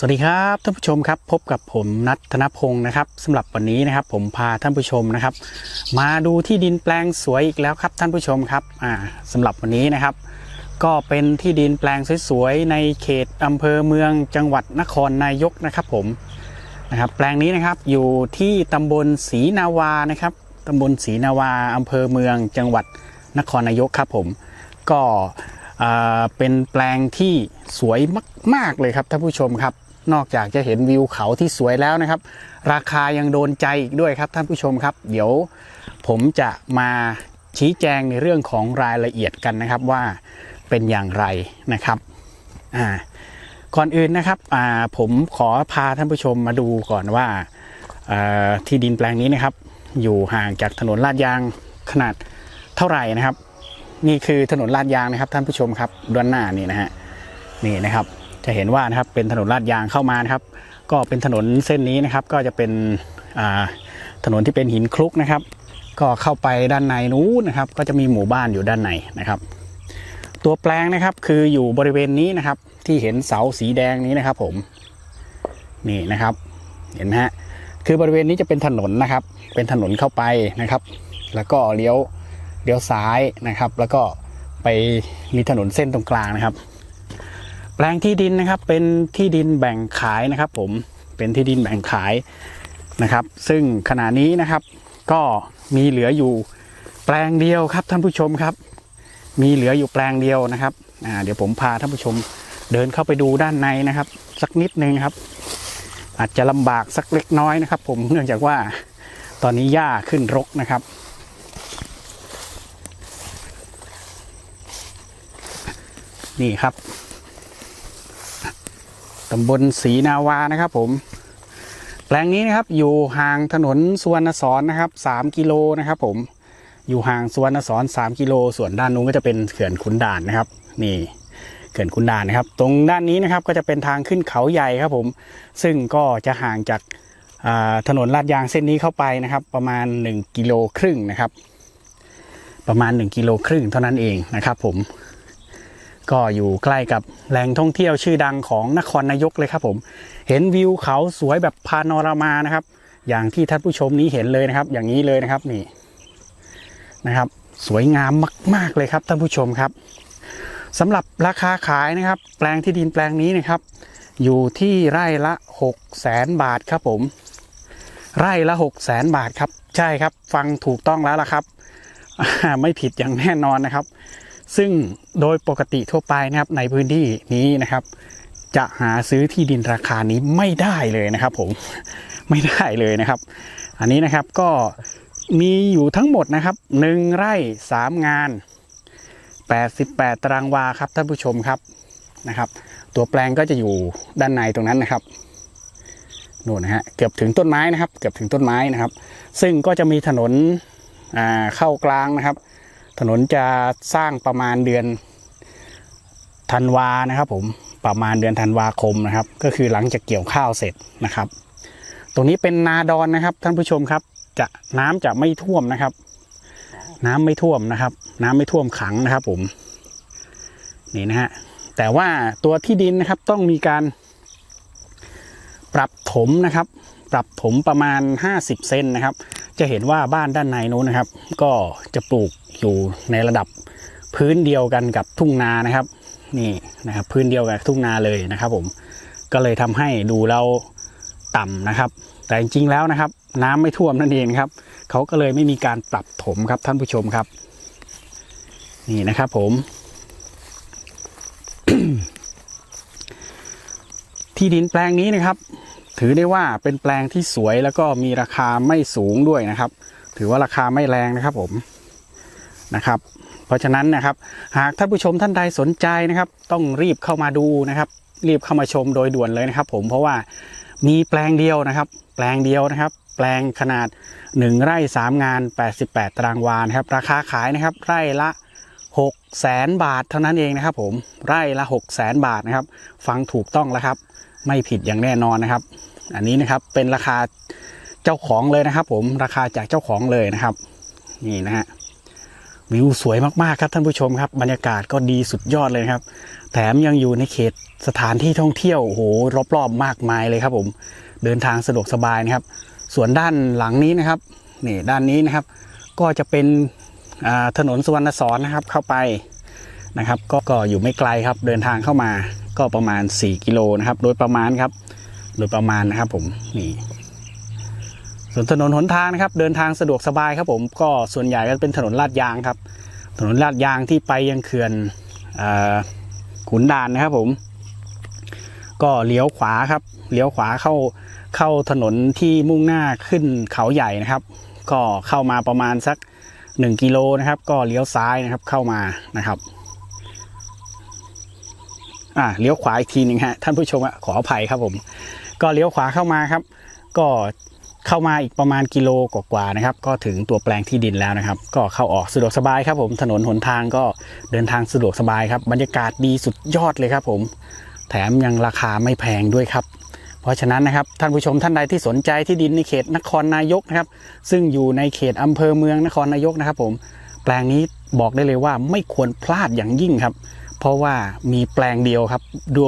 สวัสดีครับท่านผู้ชมครับพบกับผมนัทธนพงศ์นะครับสำหรับวันนี้นะครับผมพาท่านผู้ชมนะครับ มาดูที่ดินแปลงสวยอีกแล้วครับท่านผู้ชมครับอ่าสำหรับวันนี้นะครับ ก็เป็นที่ดินแปลงสวยๆในเขตอำเภอเมืองจังหวัดนครนายกนะครับผมนะครับแปลงนี้นะครับอยู่ที่ตำบลศรีนาวานะครับตำบลศรีนาวาอำเภอเมืองจังหวัดนครนายกครับผมก็เป็นแปลงที่สวยมาก ๆเลยครับท่านผู้ชมครับ นอกจากจะเห็นวิวเขาที่สวยแล้วนะครับ ราคายังโดนใจอีกด้วยครับท่านผู้ชมครับ เดี๋ยวผมจะมาชี้แจงในเรื่องของรายละเอียดกันนะครับว่าเป็นอย่างไรนะครับอ่าก่อนอื่นนะครับอ่าผมขอพาท่านผู้ชมมาดูก่อนว่าอ่าที่ดินแปลงนี้นะครับ อยู่ห่างจากถนนลาดยางขนาดเท่าไหร่นะครับ นี่คือถนนลาดยางนะครับท่านผู้ชมครับด้านหน้านี่นะฮะนี่นะครับ จะเห็นว่านะครับเป็นถนนลาดยางเข้ามานะครับ ก็เป็นถนนเส้นนี้นะครับ ก็จะเป็นถนนที่เป็นหินคลุกนะครับ ก็เข้าไปด้านในนู้นนะครับ ก็จะมีหมู่บ้านอยู่ด้านในนะครับ ตัวแปลงนะครับคืออยู่บริเวณนี้นะครับ ที่เห็นเสาสีแดงนี้นะครับ ผมนี่นะครับ เห็นไหมฮะคือบริเวณนี้จะเป็นถนนนะครับ เป็นถนนเข้าไปนะครับ แล้วก็เลี้ยวเลี้ยวซ้ายนะครับ แล้วก็ไปมีถนนเส้นตรงกลางนะครับ แปลงที่ดินนะครับเป็นที่ดินแบ่งขายนะครับ ผมเป็นที่ดินแบ่งขายนะครับ ซึ่งขณะนี้นะครับ ก็มีเหลืออยู่แปลงเดียวครับท่านผู้ชมครับ มีเหลืออยู่แปลงเดียวนะครับอ่าเดี๋ยวผมพาท่านผู้ชมเดินเข้าไปดูด้านในนะครับ สักนิดนึงครับ อาจจะลำบากสักเล็กน้อยนะครับ ผมเนื่องจากว่าตอนนี้หญ้าขึ้นรกนะครับนี่ครับ ตำบลศรีนาวานะครับผมแปลงนี้นะครับอยู่ห่างถนนสวรรณสอนนะครับ 3 กิโลนะครับผมอยู่ห่างสวรรณสอน 3 กิโล ส่วนด้านนู้นก็จะเป็นเขื่อนขุนด่านนะครับ นี่เขื่อนขุนด่านนะครับ ตรงด้านนี้นะครับก็จะเป็นทางขึ้นเขาใหญ่ครับผม ซึ่งก็จะห่างจากถนนลาดยางเส้นนี้เข้าไปนะครับ ประมาณ 1 กิโลครึ่งนะครับ ประมาณ 1 กิโลครึ่งเท่านั้นเองนะครับผม ก็อยู่ใกล้กับแหล่งท่องเที่ยวชื่อดังของนครนายกเลยครับผม เห็นวิวเขาสวยแบบพาโนรามานะครับ อย่างที่ท่านผู้ชมนี้เห็นเลยนะครับ อย่างนี้เลยนะครับนี่นะครับ สวยงามมาก ๆเลยครับท่านผู้ชมครับสำหรับราคาขายนะครับ แปลงที่ดินแปลงนี้นะครับ อยู่ที่ไร่ละ 6 0 0แสนบาทครับผม ไร่ละ 6 0แสนบาทครับ ใช่ครับ ฟังถูกต้องแล้วล่ะครับ ไม่ผิดอย่างแน่นอนนะครับ ซึ่งโดยปกติทั่วไปนะครับในพื้นที่นี้นะครับ จะหาซื้อที่ดินราคานี้ไม่ได้เลยนะครับ ผมไม่ได้เลยนะครับ อันนี้นะครับก็มีอยู่ทั้งหมดนะครับหนึ่งไร่สามงาน 88 ตารางวาครับท่านผู้ชมครับนะครับ ตัวแปลงก็จะอยู่ด้านในตรงนั้นนะครับนู่นนะฮะเกือบถึงต้นไม้นะครับ เกือบถึงต้นไม้นะครับ ซึ่งก็จะมีถนนเข้ากลางนะครับ ถนนจะสร้างประมาณเดือนธันวานะครับผมประมาณเดือนธันวาคมนะครับ ก็คือหลังจากเกี่ยวข้าวเสร็จนะครับ ตรงนี้เป็นนาดอนนะครับ ท่านผู้ชมครับ จะน้ำจะไม่ท่วมนะครับ น้ำไม่ท่วมนะครับ น้ำไม่ท่วมขังนะครับ ผมนี่นะฮะแต่ว่าตัวที่ดินนะครับต้องมีการ ปรับถมนะครับ ปรับถมประมาณ 50 เซนนะครับ จะเห็นว่าบ้านด้านในนู้นนะครับ ก็จะปลูกอยู่ในระดับพื้นเดียวกันกับทุ่งนานะครับ นี่นะครับ พื้นเดียวกับทุ่งนาเลยนะครับ ผมก็เลยทำให้ดูแล้วต่ำนะครับ แต่จริงๆแล้วนะครับ น้ำไม่ท่วมนั่นเองครับเขาก็เลยไม่มีการปรับถมครับท่านผู้ชมครับ นี่นะครับผม ที่ดินแปลงนี้นะครับ ถือได้ว่าเป็นแปลงที่สวยแล้วก็มีราคาไม่สูงด้วยนะครับ ถือว่าราคาไม่แรงนะครับผมนะครับ เพราะฉะนั้นนะครับ หากท่านผู้ชมท่านใดสนใจนะครับ ต้องรีบเข้ามาดูนะครับ รีบเข้ามาชมโดยด่วนเลยนะครับ ผมเพราะว่ามีแปลงเดียวนะครับ แปลงเดียวนะครับ แปลงขนาด 1 ไร่ 3 งาน 88 ตารางวานะครับราคาขายนะครับ ไร่ละ 6แสนบาทเท่านั้นเองนะครับ ผมไร่ละ6แสนบาทนะครับ ฟังถูกต้องแล้วครับ ไม่ผิดอย่างแน่นอนนะครับ อันนี้นะครับเป็นราคาเจ้าของเลยนะครับ ผมราคาจากเจ้าของเลยนะครับ นี่นะฮะวิวสวยมากๆครับท่านผู้ชมครับ บรรยากาศก็ดีสุดยอดเลยครับ แถมยังอยู่ในเขตสถานที่ท่องเที่ยวโอ้โหรอบๆมากมายเลยครับ ผมเดินทางสะดวกสบายนะครับ ส่วนด้านหลังนี้นะครับนี่ด้านนี้นะครับ ก็จะเป็น ถนนสุวรรณสอนนะครับเข้าไปนะครับก็ก็อยู่ไม่ไกลครับเดินทางเข้ามาก็ประมาณ 4 กิโลนะครับ โดยประมาณครับ โดยประมาณนะครับผมนี่ส่วนถนนหนทางนะครับ เดินทางสะดวกสบายครับผมก็ส่วนใหญ่ก็เป็นถนนลาดยางครับ ถนนลาดยางที่ไปยังเขื่อนขุนด่านนะครับผม ก็เลี้ยวขวาครับเลี้ยวขวาเข้าเข้าถนนที่มุ่งหน้าขึ้นเขาใหญ่นะครับ ก็เข้ามาประมาณสัก 1กิโลนะครับ ก็เลี้ยวซ้ายนะครับเข้ามานะครับอ่าเลี้ยวขวาอีกทีหนึ่งฮะท่านผู้ชมอะขออภัยครับผม ก็เลี้ยวขวาเข้ามาครับ ก็เข้ามาอีกประมาณกิโลกว่าๆนะครับ ก็ถึงตัวแปลงที่ดินแล้วนะครับ ก็เข้าออกสะดวกสบายครับผมถนนหนทางก็เดินทางสะดวกสบายครับ บรรยากาศดีสุดยอดเลยครับผม แถมยังราคาไม่แพงด้วยครับ ราะฉะนั้นนะครับท่านผู้ชมท่านใดที่สนใจที่ดินในเขตนครนายกนะครับ ซึ่งอยู่ในเขตอำเภอเมืองนครนายกนะครับ ผมแปลงนี้บอกได้เลยว่าไม่ควรพลาดอย่างยิ่งครับ เพราะว่ามีแปลงเดียวครับโด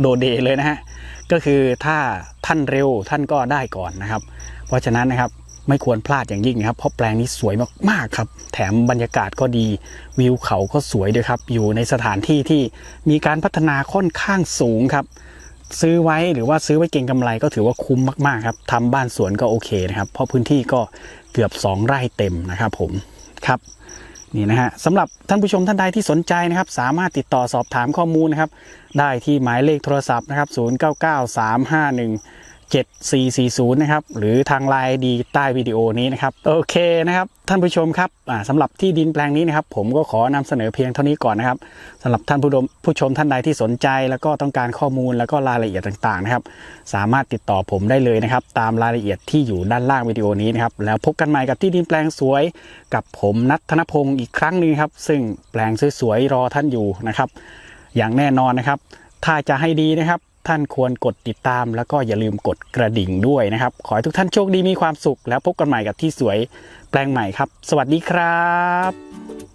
โดเดเลยนะฮะก็คือถ้าท่านเร็วท่านก็ได้ก่อนนะครับ เพราะฉะนั้นนะครับไม่ควรพลาดอย่างยิ่งนะครับ เพราะแปลงนี้สวยมากๆครับ แถมบรรยากาศก็ดีวิวเขาก็สวยด้วยครับ อยู่ในสถานที่ที่มีการพัฒนาค่อนข้างสูงครับ ซื้อไว้หรือว่าซื้อไว้เก็งกำไรก็ถือว่าคุ้มมากๆครับทำบ้านสวนก็โอเคนะครับ เพราะพื้นที่ก็เกือบ 2 ไร่เต็มนะครับผมครับนี่นะฮะสำหรับท่านผู้ชมท่านใดที่สนใจนะครับ สามารถติดต่อสอบถามข้อมูลนะครับ ได้ที่หมายเลขโทรศัพท์นะครับ 7440 นะครับ หรือทางไลน์ดีใต้วิดีโอนี้นะครับ โอเคนะครับ ท่านผู้ชมครับอ่าสำหรับที่ดินแปลงนี้นะครับ ผมก็ขอนำเสนอเพียงเท่านี้ก่อนนะครับสำหรับท่านผู้ชมผู้ชมท่านใดที่สนใจ แล้วก็ต้องการข้อมูลแล้วก็รายละเอียดต่างๆนะครับ สามารถติดต่อผมได้เลยนะครับ ตามรายละเอียดที่อยู่ด้านล่างวิดีโอนี้นะครับ แล้วพบกันใหม่กับที่ดินแปลงสวย กับผมนัทธนพงศ์อีกครั้งหนึงครับ ซึ่งแปลงสวยๆรอท่านอยู่นะครับ อย่างแน่นอนนะครับ ถ้าจะให้ดีนะครับ ท่านควรกดติดตาม แล้วก็อย่าลืมกดกระดิ่งด้วยนะครับ ขอให้ทุกท่านโชคดีมีความสุข แล้วพบกันใหม่กับที่สวยแปลงใหม่ครับ สวัสดีครับ